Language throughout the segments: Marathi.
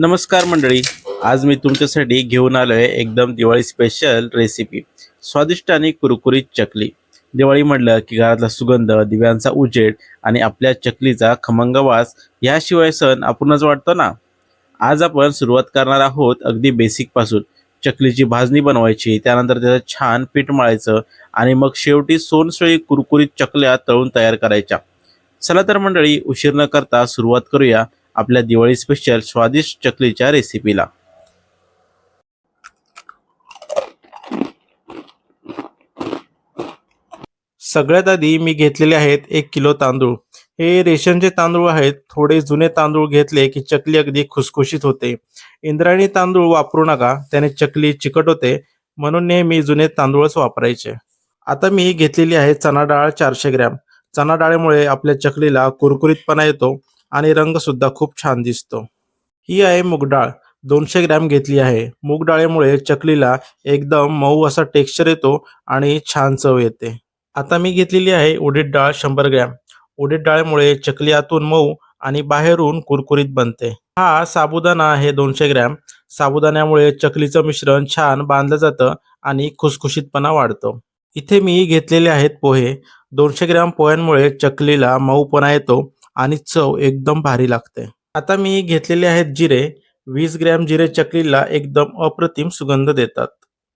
नमस्कार मंडळी. आज मी तुमच्यासाठी घेऊन आलो आहे एकदम दिवाळी स्पेशल रेसिपी स्वादिष्ट आणि कुरकुरीत चकली. दिवाळी म्हटलं की घरातला सुगंध दिव्यांचा उजेड आणि आपल्या चकलीचा खमंग वास याशिवाय सण आपणच वाटतो ना? आज आपण सुरुवात करणार आहोत अगदी बेसिकपासून चकलीची भाजणी बनवायची त्यानंतर त्याचं छान पीठ मळायचं आणि मग शेवटी सोनसळी कुरकुरीत चकल्या तळून तयार करायच्या. चला तर मंडळी उशीर न करता सुरुवात करूया. आपल्या दिवाळी स्पेशल स्वादिष्ट चकलीच्या रेसिपीला सगळ्यात आधी मी घेतलेले आहेत एक किलो तांदूळ. हे रेशनचे तांदूळ आहेत. थोडे जुने तांदूळ घेतले की चकली अगदी खुसखुशीत होते. इंद्रायणी तांदूळ वापरू नका. त्याने चकली चिकट होते. म्हणून नेहमी जुने तांदूळच वापरायचे. आता मी घेतलेली आहे चणा डाळ चारशे ग्रॅम. चणा डाळीमुळे आपल्या चकलीला कुरकुरीतपणा येतो. आणि रंग सुद्धा खूप छान दिसतो. ही आहे मुगडाळ दोनशे ग्रॅम घेतली आहे. मूग डाळीमुळे चकलीला एकदम मऊ असा टेक्स्चर येतो आणि छान चव येते. आता मी घेतलेली आहे उडीद डाळ शंभर ग्रॅम. उडीद डाळीमुळे चकली आतून मऊ आणि बाहेरून कुरकुरीत बनते. हा साबुदाणा आहे दोनशे ग्रॅम. साबुदाण्यामुळे चकलीचं मिश्रण छान बांधलं जातं आणि खुसखुशीतपणा वाढतो. इथे मी घेतलेले आहेत पोहे. दोनशे ग्रॅम पोह्यांमुळे चकलीला मऊपणा येतो आणि चव एकदम भारी लागते. आता मी घेतलेले आहेत जिरे. वीस ग्रॅम जिरे चकलीला एकदम अप्रतिम सुगंध देतात.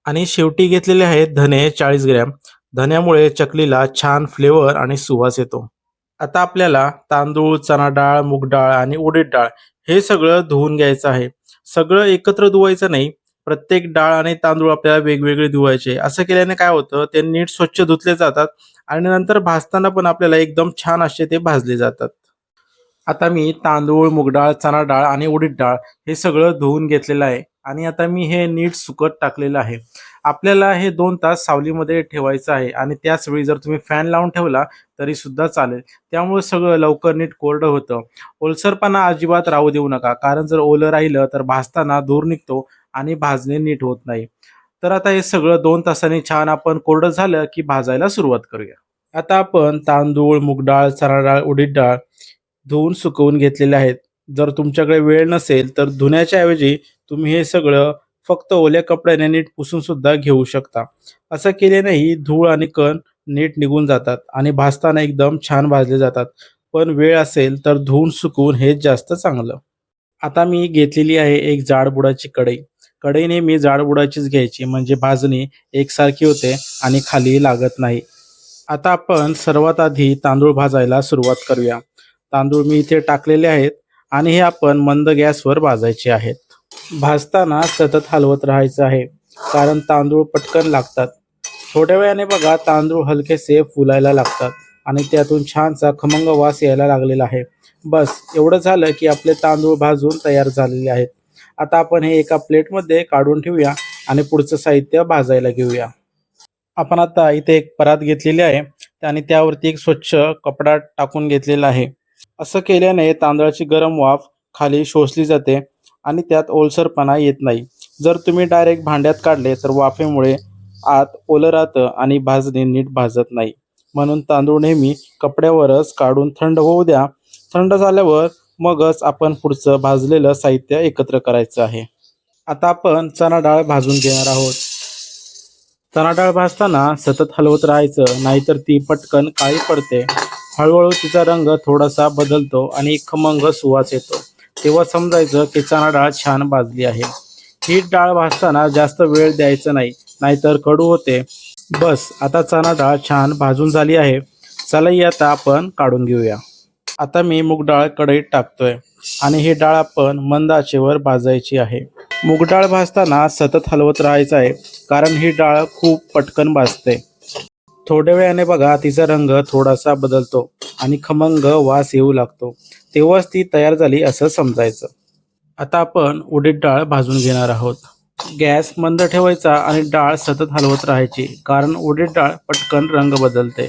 आणि शेवटी घेतलेले आहेत धने चाळीस ग्रॅम. धन्यामुळे चकलीला छान फ्लेवर आणि सुवास येतो. आता आपल्याला तांदूळ चणा डाळ मूग डाळ आणि उडीद डाळ हे सगळं धुवून घ्यायचं आहे. सगळं एकत्र धुवायचं नाही. प्रत्येक डाळ आणि तांदूळ आपल्याला वेगवेगळे धुवायचे. असं केल्याने काय होतं? ते नीट स्वच्छ धुतले जातात आणि नंतर भाजताना पण आपल्याला एकदम छान असे ते भाजले जातात. आता मी तांदूळ मुगडाळ चणा डाळ आणि उडीद डाळ हे सगळं धुवून घेतलेलं आहे. आणि आता मी हे नीट सुकत टाकलेलं आहे. आपल्याला हे दोन तास सावलीमध्ये ठेवायचं आहे आणि त्याच वेळी जर तुम्ही फॅन लावून ठेवला तरी सुद्धा चालेल. त्यामुळे सगळं लवकर नीट कोरडं होतं. ओलसरपणा अजिबात राहू देऊ नका. कारण जर ओलं राहिलं तर भाजताना धूर निघतो आणि भाजणे नीट होत नाही. तर आता हे सगळं दोन तासांनी छान आपण कोरडं झालं की भाजायला सुरुवात करूया. आता आपण तांदूळ मुगडाळ चणा डाळ उडीद डाळ धुवून सुकवून घेतलेले आहेत. जर तुमच्याकडे वेळ नसेल तर धुण्याच्या ऐवजी तुम्ही हे सगळं फक्त ओल्या कपड्याने नीट पुसून सुद्धा घेऊ शकता. असं केल्यानेही धूळ आणि कण नीट निघून जातात आणि भाजताना एकदम छान भाजले जातात. पण वेळ असेल तर धुवून सुकवून हेच जास्त चांगलं. आता मी घेतलेली आहे एक जाडबुडाची कढई. कढईने मी जाडबुडाचीच घ्यायची म्हणजे भाजणी एकसारखी होते आणि खाली लागत नाही. आता आपण सर्वात आधी तांदूळ भाजायला सुरुवात करूया. तांदूळ मी इथे टाकलेले आहेत आणि हे आपण मंद गॅसवर भाजायचे आहेत. भाजताना सतत हलवत राहायचं आहे कारण तांदूळ पटकन लागतात. थोड्या वेळाने बघा तांदूळ हलकेसे फुलायला लागतात आणि त्यातून छानसा खमंग वास यायला लागलेला आहे. बस एवढं झालं की आपले तांदूळ भाजून तयार झालेले आहेत. आता आपण हे एका प्लेटमध्ये काढून ठेवूया आणि पुढचं साहित्य भाजायला घेऊया. आपण आता इथे एक परात घेतलेली आहे. आणि त्यावरती एक स्वच्छ कपडा टाकून घेतलेला आहे. असं केल्याने तांदळाची गरम वाफ खाली शोषली जाते आणि त्यात ओलसरपणा येत नाही. जर तुम्ही डायरेक्ट भांड्यात काढले तर वाफेमुळे आत ओलं राहतं आणि भाजणे नीट भाजत नाही. म्हणून तांदूळ नेहमी कपड्यावरच काढून थंड होऊ द्या. थंड झाल्यावर मगच आपण पुढचं भाजलेलं साहित्य एकत्र करायचं आहे. आता आपण चणा डाळ भाजून घेणार आहोत. चणा डाळ भाजताना सतत हलवत राहायचं नाहीतर ती पटकन काळी पडते. हळूहळू तिचा रंग थोडासा बदलतो आणि खमंग सुवास येतो. तेव्हा समजायचं की चणा डाळ छान भाजली आहे. ही डाळ भाजताना जास्त वेळ द्यायचा नाही नाहीतर कडू होते. बस आता चणा डाळ छान भाजून झाली आहे. चला ही आता आपण काढून घेऊया. आता मी मूग डाळ कढईत टाकतोय आणि ही डाळ आपण मंद आचेवर भाजायची आहे. मूग डाळ भाजताना सतत हलवत राहायचं आहे कारण ही डाळ खूप पटकन भाजते. थोड्या वेळाने बघा तिचा रंग थोडासा बदलतो आणि खमंग वास येऊ लागतो. तेव्हाच ती तयार झाली असं समजायचं. आता आपण उडीद डाळ भाजून घेणार आहोत. गॅस मंद ठेवायचा आणि डाळ सतत हलवत राहायची कारण उडीद डाळ पटकन रंग बदलते.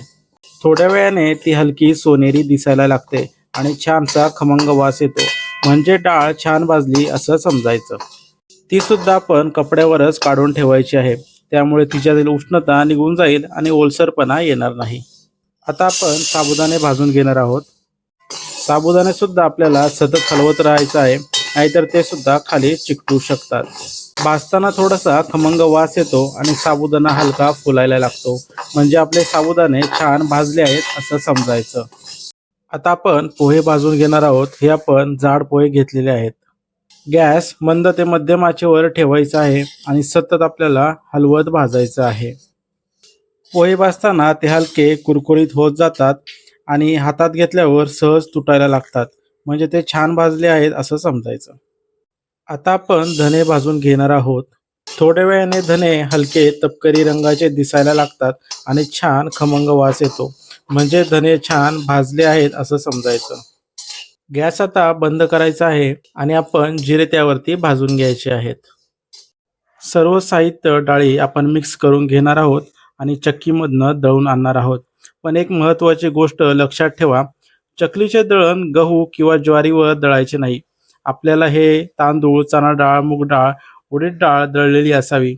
थोड्या वेळाने ती हलकी सोनेरी दिसायला लागते आणि छानसा खमंग वास येतो. म्हणजे डाळ छान भाजली असं समजायचं. ती सुद्धा आपण कपड्यावरच काढून ठेवायची आहे. त्यामुळे तिच्यातील उष्णता निघून जाईल आणि ओलसरपणा येणार नाही. आता आपण साबुदाणे भाजून घेणार आहोत. साबुदाणे सुद्धा आपल्याला सतत हलवत राहायचं आहे नाहीतर ते सुद्धा खाली चिकटू शकतात. भाजताना थोडासा खमंग वास येतो आणि साबुदाणा हलका फुलायला लागतो. म्हणजे आपले साबुदाणे छान भाजले आहेत असं समजायचं. आता आपण पोहे भाजून घेणार आहोत. हे आपण जाड पोहे घेतलेले आहेत. गॅस मंद ते मध्यम आचेवर ठेवायचा आहे आणि सतत आपल्याला हलवत भाजायचं आहे. पोहे भाजताना ते हलके कुरकुरीत होत जातात आणि हातात घेतल्यावर सहज तुटायला लागतात. म्हणजे ते छान भाजले आहेत असं समजायचं. आता आपण धने भाजून घेणार आहोत. थोड्या वेळाने धने हलके तपकरी रंगाचे दिसायला लागतात आणि छान खमंग वास येतो. म्हणजे धने छान भाजले आहेत असं समजायचं. गॅस आता बंद करायचा आहे आणि आपण जिरे त्यावरती भाजून घ्यायचे आहेत. सर्व साहित्य डाळी आपण मिक्स करून घेणार आहोत आणि चक्कीमधनं दळून आणणार आहोत. पण एक महत्त्वाची गोष्ट लक्षात ठेवा चकलीचे दळण गहू किंवा ज्वारीवर दळायचे नाही. आपल्याला हे तांदूळ चणा डाळ मूग डाळ उडीद डाळ दळलेली असावी.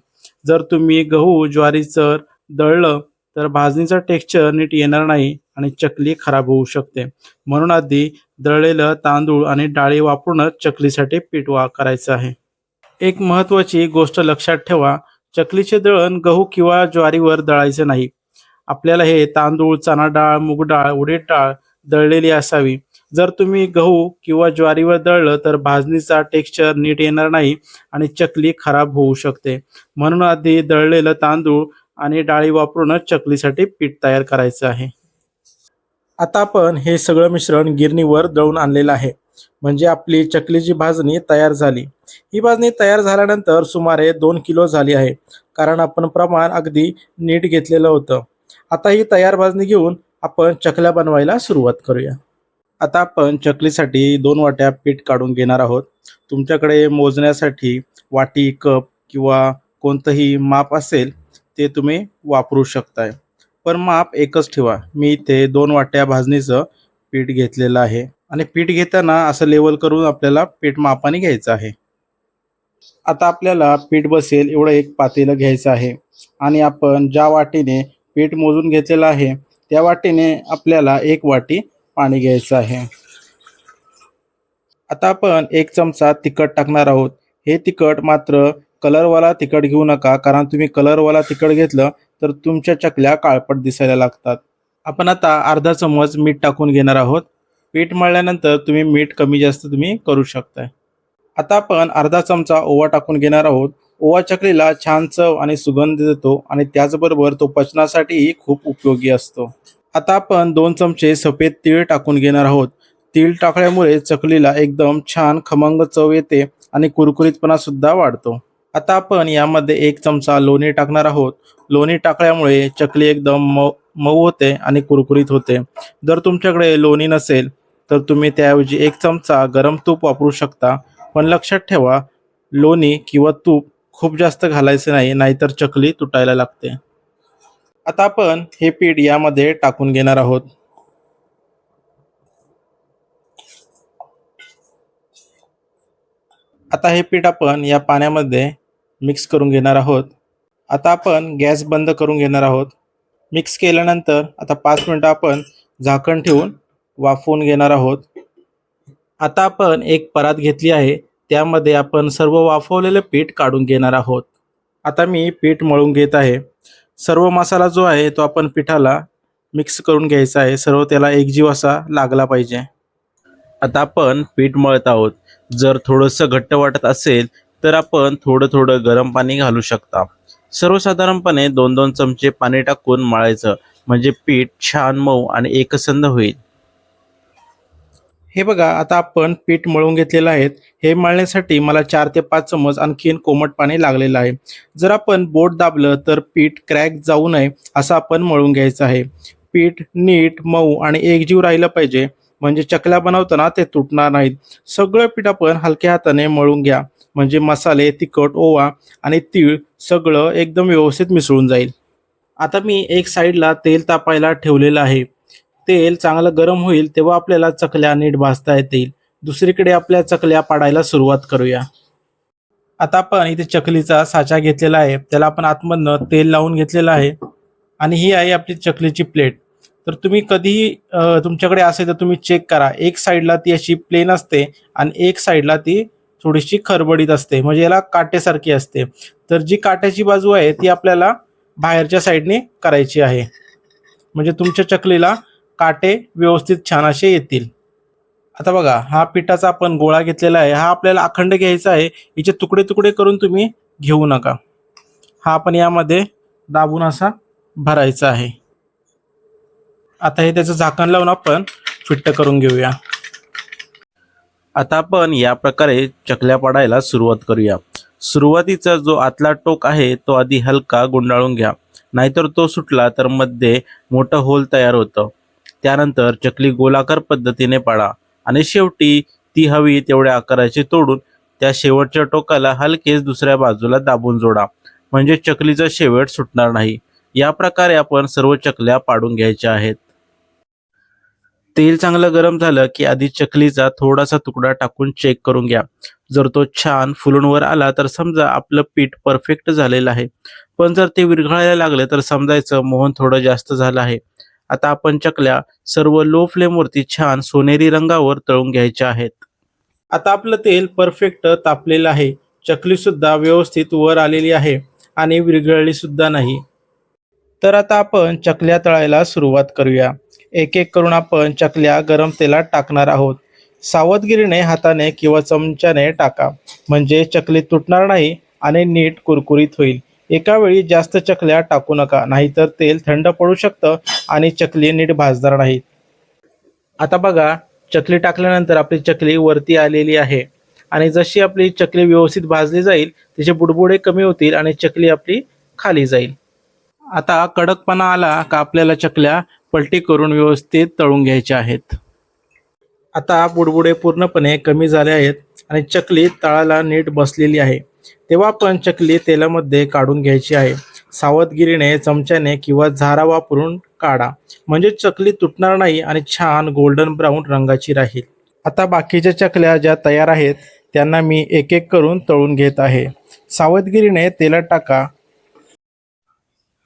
जर तुम्ही गहू ज्वारीचं दळलं तर भाजणीचं टेक्स्चर नीट येणार नाही आणि चकली खराब होऊ शकते. म्हणून आधी दळलेलं तांदूळ आणि डाळी वापरूनच चकलीसाठी पीठ वा करायचं आहे. एक महत्त्वाची गोष्ट लक्षात ठेवा चकलीचे दळण गहू किंवा ज्वारीवर दळायचे नाही. आपल्याला हे तांदूळ चणा डाळ मूग डाळ उडीद डाळ दळलेली असावी. जर तुम्ही गहू किंवा ज्वारीवर दळलं तर भाजणीचा टेक्स्चर नीट येणार नाही आणि चकली खराब होऊ शकते. म्हणून आधी दळलेलं तांदूळ आणि डाळी वापरूनच चकलीसाठी पीठ तयार करायचं आहे. आता आपण हे सगळं मिश्रण गिरणीवर दळून आणलेलं आहे. म्हणजे आपली चकलीची भाजणी तयार झाली ही भाजणी तयार झाल्यानंतर सुमारे दोन किलो झाली आहे. कारण आपण प्रमाण अगदी नीट घेतलेलं होतं. आता ही तयार भाजणी घेऊन आपण चकल्या बनवायला सुरुवात करूया. आता आपण चकलीसाठी दोन वाट्या पीठ काढून घेणार आहोत. तुमच्याकडे मोजण्यासाठी वाटी कप किंवा कोणतंही माप असेल ते तुम्ही वापरू शकताय. पण माप एकच ठेवा. मी इथे दोन वाट्या भाजणीचं पीठ घेतलेलं आहे. आणि पीठ घेताना असं लेवल करून आपल्याला पीठ मापाने घ्यायचं आहे. आता आपल्याला पीठ बसेल एवढं एक पातेलं घ्यायचं आहे. आणि आपण ज्या वाटीने पीठ मोजून घेतलेलं आहे त्या वाटीने आपल्याला एक वाटी पाणी घ्यायचं आहे. आता आपण एक चमचा तिखट टाकणार आहोत. हे तिखट मात्र कलरवाला तिखट घेऊ नका कारण तुम्ही कलरवाला तिखट घेतलं तर तुमच्या चकल्या काळपट दिसायला लागतात. आपण आता अर्धा चमच मीठ टाकून घेणार आहोत. पीठ मळल्यानंतर तुम्ही मीठ कमी जास्त तुम्ही करू शकताय. आता आपण अर्धा चमचा ओवा टाकून घेणार आहोत. ओवा चकलीला छान चव आणि सुगंध देतो आणि त्याचबरोबर तो पचनासाठीही खूप उपयोगी असतो. आता आपण दोन चमचे सफेद तीळ टाकून घेणार आहोत. तीळ टाकल्यामुळे चकलीला एकदम छान खमंग चव येते आणि कुरकुरीतपणा सुद्धा वाढतो. आता आपण यामध्ये एक चमचा लोणी टाकणार आहोत. लोणी टाकल्यामुळे चकली एकदम मऊ मऊ होते आणि कुरकुरीत होते. जर तुमच्याकडे लोणी नसेल तर तुम्ही त्याऐवजी एक चमचा गरम तूप वापरू शकता. पण लक्षात ठेवा लोणी किंवा तूप खूप जास्त घालायचे नाही नाहीतर चकली तुटायला लागते. आता आपण हे पीठ यामध्ये टाकून घेणार आहोत. आता हे पीठ आपण या पाण्यामध्ये मिक्स करून घेणार आहोत. आता आपण गॅस बंद करून घेणार आहोत. मिक्स केल्यानंतर आता पाच मिनटं आपण झाकण ठेवून वाफवून घेणार आहोत. आता आपण एक परात घेतली आहे. त्यामध्ये आपण सर्व वाफवलेलं पीठ काढून घेणार आहोत. आता मी पीठ मळून घेत आहे. सर्व मसाला जो आहे तो आपण पिठाला मिक्स करून घ्यायचा आहे. सर्व त्याला एकजीव असा लागला पाहिजे. आता आपण पीठ मळत आहोत. जर थोडंसं घट्ट वाटत असेल तर आपण थोडं थोडं गरम पाणी घालू शकता. सर्वसाधारणपणे दोन दोन चमचे पाणी टाकून मळायचं. म्हणजे पीठ छान मऊ आणि एकसंध होईल. हे बघा आता आपण पीठ मळून घेतलेलं आहे. हे मळण्यासाठी मला चार ते पाच चमच आणखीन कोमट पाणी लागलेलं आहे. जर आपण बोट दाबलं तर पीठ क्रॅक जाऊ नये असं आपण मळून घ्यायचं आहे. पीठ नीट मऊ आणि एकजीव राहिलं पाहिजे. म्हणजे चकल्या बनवताना ते तुटणार नाहीत. सगळं पीठ आपण हलक्या हाताने मळून घ्या. म्हणजे मसाले तिखट ओवा आणि तीळ सगळं एकदम व्यवस्थित मिसळून जाईल. आता मी एक साईडला तेल तापायला ठेवलेलं आहे. तेल चांगलं गरम होईल तेव्हा आपल्याला चकल्या नीट भाजता येतील. दुसरीकडे आपल्या चकल्या पाडायला सुरुवात करूया. आता आपण इथे चकलीचा साचा घेतलेला आहे. त्याला आपण आतमधनं तेल लावून घेतलेलं आहे. आणि ही आहे आपली चकलीची प्लेट. तर तुम्ही कधीही तुमच्याकडे असेल तर तुम्ही चेक करा. एक साईडला ती अशी प्लेन असते आणि एक साईडला ती थोडीशी खरबडीत असते. म्हणजे याला काटेसारखी असते. तर जी काट्याची बाजू आहे ती आपल्याला बाहेरच्या साईडने करायची आहे. म्हणजे तुमच्या चकलीला काटे व्यवस्थित छान असे येतील. आता बघा हा पिठाचा आपण गोळा घेतलेला आहे. हा आपल्याला अखंड घ्यायचा आहे. याचे तुकडे तुकडे करून तुम्ही घेऊ नका. हा आपण यामध्ये दाबून असा भरायचा आहे. आता हे त्याचं झाकण लावून आपण फिट्ट करून घेऊया. आता आपण या प्रकारे चकल्या पाडायला सुरुवात करूया. सुरुवातीचा जो आतला टोक आहे तो आधी हलका गुंडाळून घ्या. नाहीतर तो सुटला तर मध्ये मोठं होल तयार होतं. त्यानंतर चकली गोलाकार पद्धतीने पाडा आणि शेवटी ती हवी तेवढ्या आकाराची तोडून त्या शेवटच्या टोकाला हलकेच दुसऱ्या बाजूला दाबून जोडा. म्हणजे चकलीचा शेवट सुटणार नाही. या प्रकारे आपण सर्व चकल्या पाडून घ्यायच्या आहेत. तेल चांगलं गरम झालं की आधी चकलीचा थोडासा तुकडा टाकून चेक करून घ्या. जर तो छान फुलून वर आला तर समजा आपलं पीठ परफेक्ट झालेलं आहे. पण जर ते विरघळायला लागले तर समजायचं मोहन थोडं जास्त झालं आहे. आता आपण चकल्या सर्व लो फ्लेमवरती छान सोनेरी रंगावर तळून घ्यायच्या आहेत. आता आपलं तेल परफेक्ट तापलेलं आहे. चकली सुद्धा व्यवस्थित वर आलेली आहे आणि विरघळली सुद्धा नाही. तर आता आपण चकल्या तळायला सुरुवात करूया. एक एक करून आपण चकल्या गरम तेलात टाकणार आहोत. सावधगिरीने हाताने किंवा चमच्याने टाका. म्हणजे चकली तुटणार नाही आणि नीट कुरकुरीत होईल. एका वेळी जास्त चकल्या टाकू नका नाहीतर तेल थंड पडू शकतं आणि चकली नीट भाजणार नाही आता बघा चकली टाकल्यानंतर आपली चकली वरती आलेली आहे. आणि जशी आपली चकली व्यवस्थित भाजली जाईल तिचे बुडबुडे कमी होतील आणि चकली आपली खाली जाईल. आता कडकपणा आला का आपल्याला चकल्या पलटी करून व्यवस्थित तळून घ्यायचे आहेत. आता बुडबुडे पूर्णपणे कमी झाले आहेत आणि चकली तळाला नीट बसलेली आहे. तेव्हा आपण चकली तेलामध्ये काढून घ्यायची आहे. सावधगिरीने चमच्याने किंवा झारा वापरून काढा. म्हणजे चकली तुटणार नाही आणि छान गोल्डन ब्राऊन रंगाची राहील. आता बाकीच्या चकल्या ज्या तयार आहेत त्यांना मी एक एक करून तळून घेत आहे. सावधगिरीने तेलात टाका.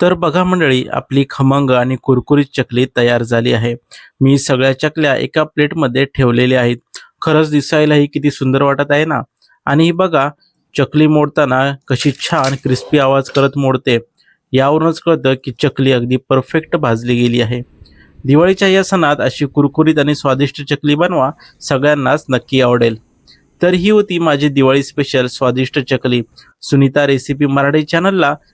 तर बघा मंडळी आपली खमंग आणि कुरकुरीत चकली तयार झाली आहे. मी सगळ्या चकल्या एका प्लेटमध्ये ठेवलेल्या आहेत. खरंच दिसायलाही किती सुंदर वाटत आहे ना? आणि ही बघा चकली मोडताना कशी छान क्रिस्पी आवाज करत मोडते. यावरूनच कळतं की चकली अगदी परफेक्ट भाजली गेली आहे. दिवाळीच्या या सणात अशी कुरकुरीत आणि स्वादिष्ट चकली बनवा सगळ्यांनाच नक्की आवडेल. तर ही होती माझी दिवाळी स्पेशल स्वादिष्ट चकली. सुनीता रेसिपी मराठी चॅनलला